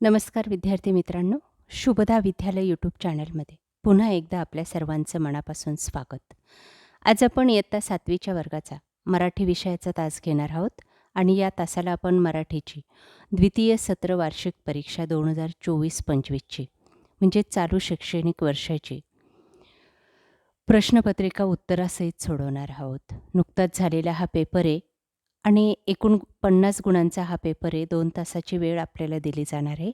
नमस्कार विद्यार्थी मित्रांनो शुभदा विद्यालय यूट्यूब चॅनलमध्ये. पुन्हा एकदा आपल्या सर्वांचं मनापासून स्वागत. आज आपण इयत्ता सातवीच्या वर्गाचा मराठी विषयाचा तास घेणार आहोत आणि या तासाला आपण मराठीची द्वितीय सत्र वार्षिक परीक्षा दोन हजार चोवीस पंचवीसची म्हणजे चालू शैक्षणिक वर्षाची प्रश्नपत्रिका उत्तरासहित सोडवणार आहोत. नुकताच झालेला हा पेपर आहे आणि एकूण पन्नास गुणांचा हा पेपर आहे. दोन तासाची वेळ आपल्याला दिली जाणार आहे.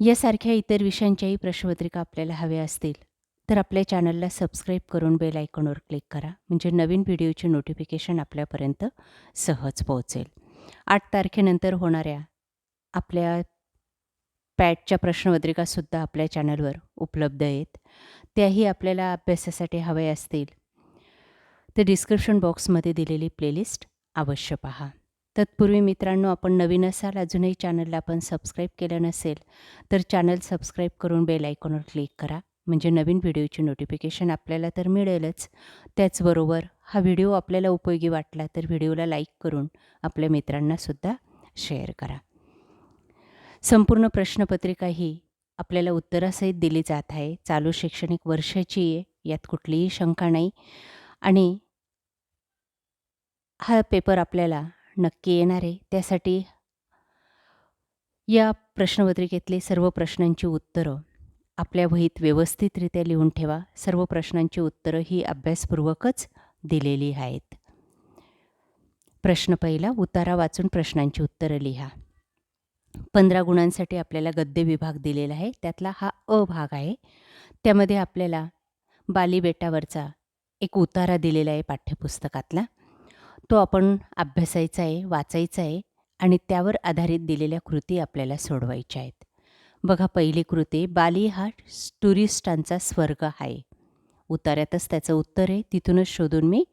यासारख्या इतर विषयांच्याही प्रश्नपत्रिका आपल्याला हव्या असतील तर आपल्या चॅनलला सबस्क्राईब करून बेल आयकॉनवर क्लिक करा. म्हणजे नवीन व्हिडिओचे नोटिफिकेशन आपल्यापर्यंत सहज पोहोचेल. आठ तारखेनंतर होणाऱ्या आपल्या पॅटच्या प्रश्नपत्रिकासुद्धा आपल्या चॅनलवर उपलब्ध आहेत. त्याही आपल्याला अभ्यासासाठी हव्या असतील तर डिस्क्रिप्शन बॉक्समध्ये दिलेली प्लेलिस्ट अवश्य पहा. तत्पूर्वी मित्रांनो आपण नवीन असाल अजूनही चॅनलला आपण सबस्क्राईब केलं नसेल तर चॅनल सबस्क्राईब करून बेल आयकॉनवर क्लिक करा. म्हणजे नवीन व्हिडिओची नोटिफिकेशन आपल्याला तर मिळेलच. त्याचबरोबर हा व्हिडिओ आपल्याला उपयोगी वाटला तर व्हिडिओला लाईक करून आपल्या मित्रांनासुद्धा शेअर करा. संपूर्ण प्रश्नपत्रिका ही आपल्याला उत्तरासहित दिली जात आहे. चालू शैक्षणिक वर्षाची आहे यात कुठलीही शंका नाही. आणि हा पेपर आपल्याला नक्की येणार आहे. त्यासाठी या प्रश्नपत्रिकेतले सर्व प्रश्नांची उत्तरं आपल्या वहीत व्यवस्थितरित्या लिहून ठेवा. सर्व प्रश्नांची उत्तरं ही अभ्यासपूर्वकच दिलेली आहेत. प्रश्न पहिला उतारा वाचून प्रश्नांची उत्तरं लिहा. पंधरा गुणांसाठी आपल्याला गद्य विभाग दिलेला आहे. त्यातला हा अ भाग आहे. त्यामध्ये आपल्याला बाली बेटावरचा एक उतारा दिलेला आहे पाठ्यपुस्तकातला. तो आपण अभ्यासायचा आहे वाचायचा आहे आणि त्यावर आधारित दिलेल्या कृती आपल्याला सोडवायच्या आहेत. बघा पहिली कृती बाली हा टुरिस्टांचा स्वर्ग आहे. उतार्यातच त्याचं उत्तर आहे तिथूनच शोधून मी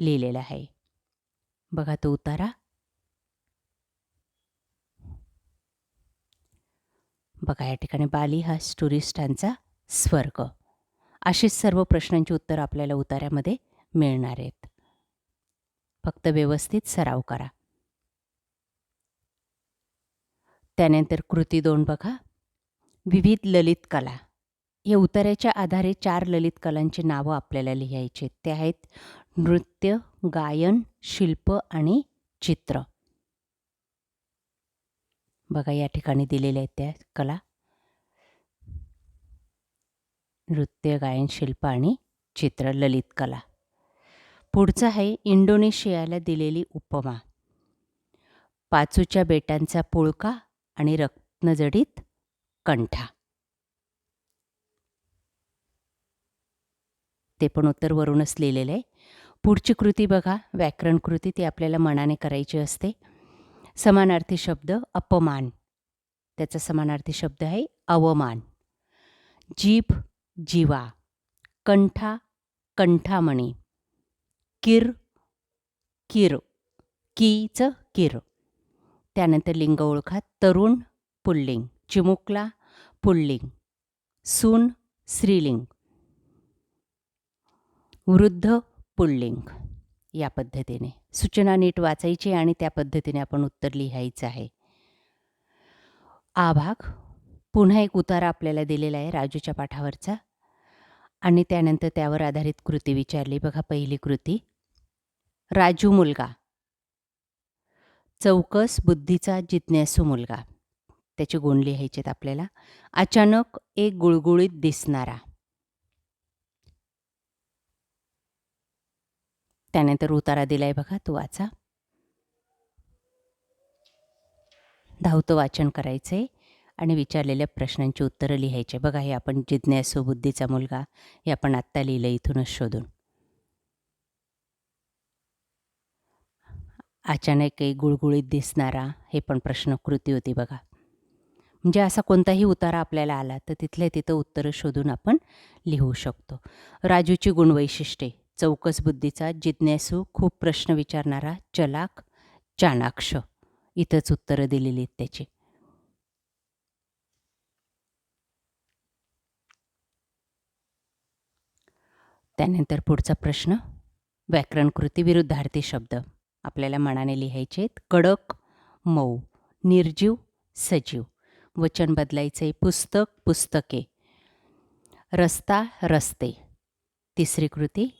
लिहिलेलं आहे. बघा तो उतारा. बघा या ठिकाणी बाली हा टुरिस्टांचा स्वर्ग. अशीच सर्व प्रश्नांची उत्तर आपल्याला उतार्यामध्ये मिळणार आहेत. फक्त व्यवस्थित सराव करा. त्यानंतर कृती दोन बघा. विविध ललित कला. या उतार्याच्या आधारे चार ललित कलांची नावं आपल्याला लिहायची ते आहेत नृत्य गायन शिल्प आणि चित्र. बघा या ठिकाणी दिलेल्या आहेत त्या कला. नृत्य गायन शिल्प आणि चित्र ललित कला. पुढचं आहे इंडोनेशियाला दिलेली उपमा. पाचूच्या बेटांचा पुळका आणि रत्नजडीत कंठा. ते पण उत्तर वरूनच लिहिलेलं आहे. पुढची कृती बघा. व्याकरण कृती ती आपल्याला मनाने करायची असते. समानार्थी शब्द अपमान. त्याचा समानार्थी शब्द आहे अवमान. जीभ जीवा कंठा कंठामणी. किर किर कीचं किर. त्यानंतर लिंग ओळखा तरुण पुल्लिंग चिमुकला पुल्लिंग. सून स्त्रीलिंग. वृद्ध पुल्लिंग. या पद्धतीने. सूचना नीट वाचायची आणि त्या पद्धतीने आपण उत्तर लिहायचं आहे. आभाग. पुन्हा एक उतारा आपल्याला दिलेला आहे राजूच्या पाठावरचा. आणि त्यानंतर त्यावर आधारित कृती विचारली. बघा पहिली कृती. राजू मुलगा. चौकस बुद्धीचा जिज्ञासू मुलगा. त्याची गोंड लिहायचेत आपल्याला. अचानक एक गुळगुळीत दिसणारा. त्यानंतर उतारा दिलाय बघा तो वाचा. धावतं वाचन करायचंय. आणि विचारलेल्या प्रश्नांची उत्तरं लिहायचे. बघा हे आपण जिज्ञासू बुद्धीचा मुलगा हे आपण आत्ता लिहिलं इथूनच शोधून. अचानक गुळगुळीत दिसणारा हे पण प्रश्न कृती होती बघा. म्हणजे असा कोणताही उतारा आपल्याला आला तर तिथल्या तिथं उत्तरं शोधून आपण लिहू शकतो. राजूची गुणवैशिष्ट्ये. चौकस बुद्धीचा जिज्ञासू खूप प्रश्न विचारणारा चलाक चाणाक्ष. इथंच उत्तरं दिलेली आहेत त्याची. त्यानंतर पुढचा प्रश्न व्याकरण कृती विरुद्धार्थी शब्द. आपल्याला मनाने लिहायचे आहेत कडक मऊ निर्जीव सजीव. वचन बदलायचे पुस्तक पुस्तके. रस्ता रस्ते. तिसरी कृती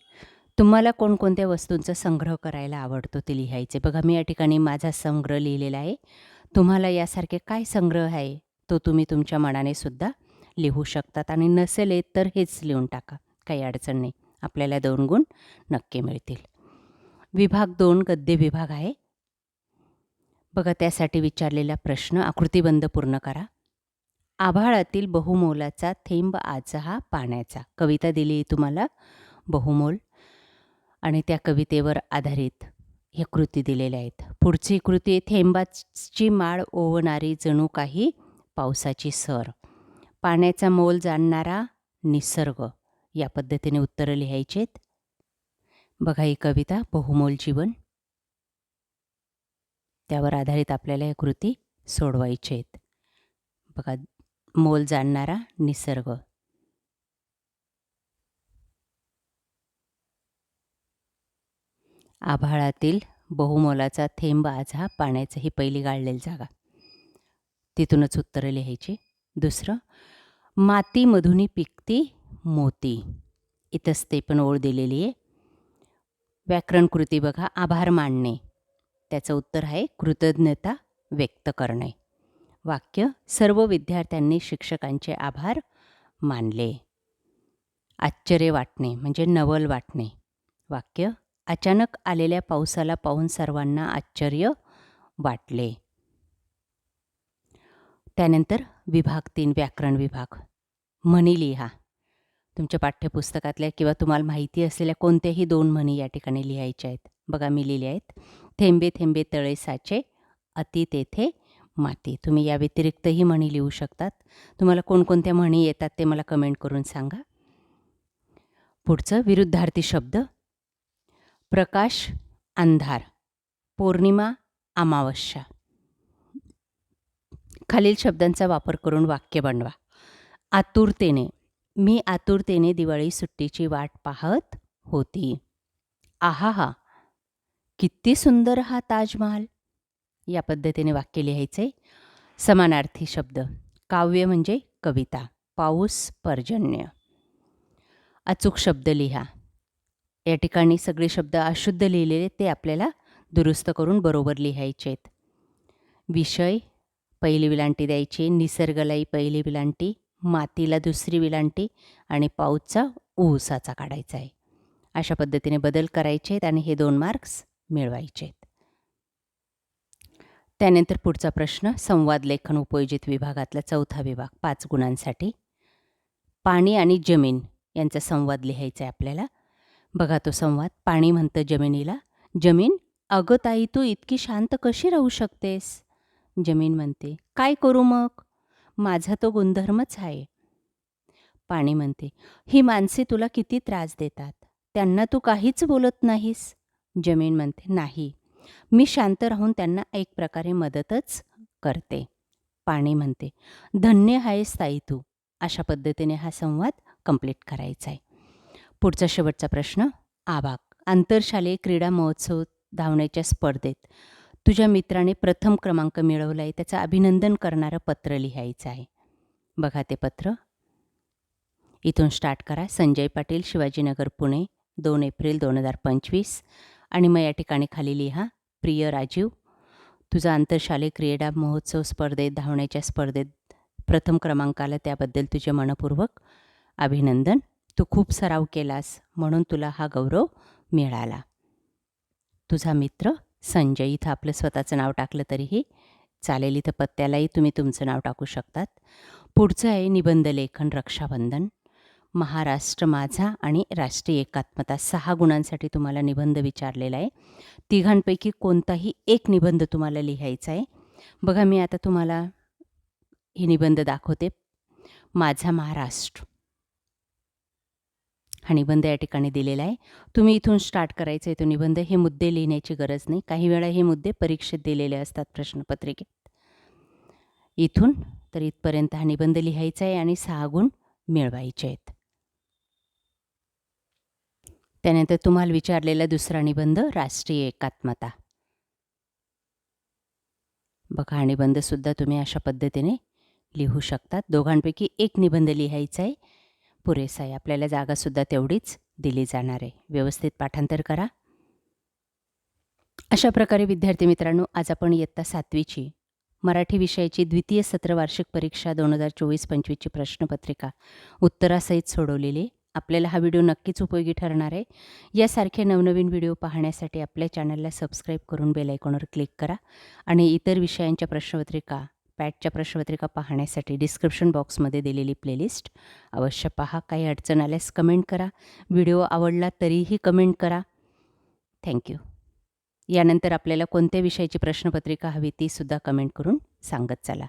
तुम्हाला कोणकोणत्या वस्तूंचा संग्रह करायला आवडतो ते लिहायचे बघा मी या ठिकाणी माझा संग्रह लिहिलेला आहे. तुम्हाला यासारखे काय संग्रह आहे? तो तुम्ही तुमच्या मनाने सुद्धा लिहू शकतात. आणि नसेल येत तर हेच लिहून टाका. काही अडचण नाही. आपल्याला दोन गुण नक्की मिळतील. विभाग दोन गद्य विभाग आहे. बघा त्यासाठी विचारलेला प्रश्न आकृतीबंध पूर्ण करा. आभाळातील बहुमोलाचा थेंब आज हा पाण्याचा. कविता दिली तुम्हाला बहुमोल आणि त्या कवितेवर आधारित ह्या कृती दिलेल्या आहेत. पुढची कृती थेंबाची माळ ओवणारी जणू काही पावसाची सर. पाण्याचा मोल जाणणारा निसर्ग. या पद्धतीने उत्तरं लिहायचेत. बघा ही कविता बहुमोल जीवन. त्यावर आधारित आपल्याला या कृती सोडवायच्या आहेत बघा मोल जाणणारा निसर्ग. आभाळातील बहुमोलाचा थेंब आज हा पाण्याचं ही पहिली गाळलेली जागा. तिथूनच उत्तरं लिहायची. दुसरं मातीमधूनही पिकती मोती. इथंच ते पण ओळ दिलेली आहे. व्याकरण कृती बघा आभार मानणे. त्याचं उत्तर आहे कृतज्ञता व्यक्त करणे. वाक्य सर्व विद्यार्थ्यांनी शिक्षकांचे आभार मानले. आश्चर्य वाटणे म्हणजे नवल वाटणे. वाक्य अचानक आलेल्या पावसाला पाहून सर्वांना आश्चर्य वाटले. त्यानंतर विभाग तीन व्याकरण विभाग. म्हणी लिहा. तुमच्या पाठ्यपुस्तकातल्या किंवा तुम्हाला माहिती असलेल्या कोणत्याही दोन म्हणी या ठिकाणी लिहायच्या आहेत. बघा मी लिहिल्या आहेत. थेंबे थेंबे तळे साचे अति तेथे माती. तुम्ही या व्यतिरिक्तही म्हणी लिहू शकतात. तुम्हाला कोणकोणत्या म्हणी येतात ते मला कमेंट करून सांगा. पुढचं विरुद्धार्थी शब्द. प्रकाश अंधार. पौर्णिमा अमावस्या. खालील शब्दांचा वापर करून वाक्य बनवा. आतुरतेने. मी आतुरतेने दिवाळी सुट्टीची वाट पाहत होती. आहा हा किती सुंदर हा ताजमहाल. या पद्धतीने वाक्य लिहायचे. समानार्थी शब्द. काव्य म्हणजे कविता. पाऊस पर्जन्य. अचूक शब्द लिहा. या ठिकाणी सगळे शब्द अशुद्ध लिहिलेले ते आपल्याला दुरुस्त करून बरोबर लिहायचे आहेत विषय पहिली विलांटी द्यायची. निसर्गलाई पहिली विलांटी. मातीला दुसरी विलांटी आणि पाऊसचा ऊसाचा काढायचा आहे. अशा पद्धतीने बदल करायचे आहेत आणि हे दोन मार्क्स मिळवायचे आहेत. त्यानंतर पुढचा प्रश्न संवाद लेखन उपयोजित विभागातला चौथा विभाग पाच गुणांसाठी. पाणी आणि जमीन यांचा संवाद लिहायचा आहे आपल्याला. बघा तो संवाद पाणी म्हणतं जमिनीला. जमीन अगं ताई तू इतकी शांत कशी राहू शकतेस? जमीन म्हणते काय करू मग? माझा तो गुणधर्मच आहे. पाणी म्हणते ही माणसे तुला किती त्रास देतात? त्यांना तू काहीच बोलत नाहीस. जमीन म्हणते नाही. मी शांत राहून त्यांना एक प्रकारे मदतच करते. पाणी म्हणते धन्य आहेस ताई तू. अशा पद्धतीने हा संवाद कंप्लीट करायचा आहे. पुढचा शेवटचा प्रश्न आबाग आंतरशालेय क्रीडा महोत्सव धावण्याच्या स्पर्धेत तुझ्या मित्राने प्रथम क्रमांक मिळवला आहे त्याचं अभिनंदन करणारं पत्र लिहायचं आहे. बघा ते पत्र. इथून स्टार्ट करा. संजय पाटील शिवाजीनगर पुणे दोन एप्रिल दोन हजार पंचवीस. आणि मग या ठिकाणी खाली लिहा प्रिय राजीव तुझा आंतरशालेय क्रीडा महोत्सव स्पर्धेत धावण्याच्या स्पर्धेत प्रथम क्रमांक आला त्याबद्दल तुझे मनपूर्वक अभिनंदन. तू खूप सराव केलास म्हणून तुला हा गौरव मिळाला. तुझा मित्र संजय इथं आपलं स्वतःचं नाव टाकलं तरीही चालेल इथं पत्त्यालाही तुम्ही तुमचं नाव टाकू शकतात. पुढचं आहे निबंध लेखन रक्षाबंधन. महाराष्ट्र माझा आणि राष्ट्रीय एकात्मता सहा गुणांसाठी तुम्हाला निबंध विचारलेला आहे. तिघांपैकी कोणताही एक निबंध तुम्हाला लिहायचा आहे. बघा मी आता तुम्हाला हे निबंध दाखवते. माझा महाराष्ट्र. हा निबंध या ठिकाणी दिलेला आहे. तुम्ही इथून स्टार्ट करायचं आहे तो निबंध. हे मुद्दे लिहिण्याची गरज नाही. काही वेळा हे मुद्दे परीक्षेत दिलेले असतात प्रश्नपत्रिकेत. इथून तर इथपर्यंत हा निबंध लिहायचा आहे आणि सहा गुण मिळवायचे आहेत. त्यानंतर तुम्हाला विचारलेला दुसरा निबंध राष्ट्रीय एकात्मता. बघा हा निबंधसुद्धा तुम्ही अशा पद्धतीने लिहू शकतात. दोघांपैकी एक निबंध लिहायचा आहे. पुरेसा आहे. आपल्याला जागासुद्धा तेवढीच दिली जाणार आहे. व्यवस्थित पाठांतर करा. अशा प्रकारे विद्यार्थी मित्रांनो आज आपण इयत्ता सातवीची मराठी विषयाची द्वितीय सत्र वार्षिक परीक्षा दोन हजार चोवीस पंचवीसची प्रश्नपत्रिका उत्तरासहित सोडवलेली. आपल्याला हा व्हिडिओ नक्कीच उपयोगी ठरणार आहे. यासारखे नवनवीन व्हिडिओ पाहण्यासाठी आपल्या चॅनलला सबस्क्राईब करून बेल आयकॉनवर क्लिक करा आणि इतर विषयांच्या प्रश्नपत्रिका पॅटच्या प्रश्नपत्रिका पाहण्यासाठी डिस्क्रिप्शन बॉक्समध्ये दिलेली प्लेलिस्ट अवश्य पहा काही अडचण आल्यास कमेंट करा. व्हिडिओ आवडला तरीही कमेंट करा. थँक्यू यानंतर आपल्याला कोणत्या विषयाची प्रश्नपत्रिका हवी तीसुद्धा कमेंट करून सांगत चला.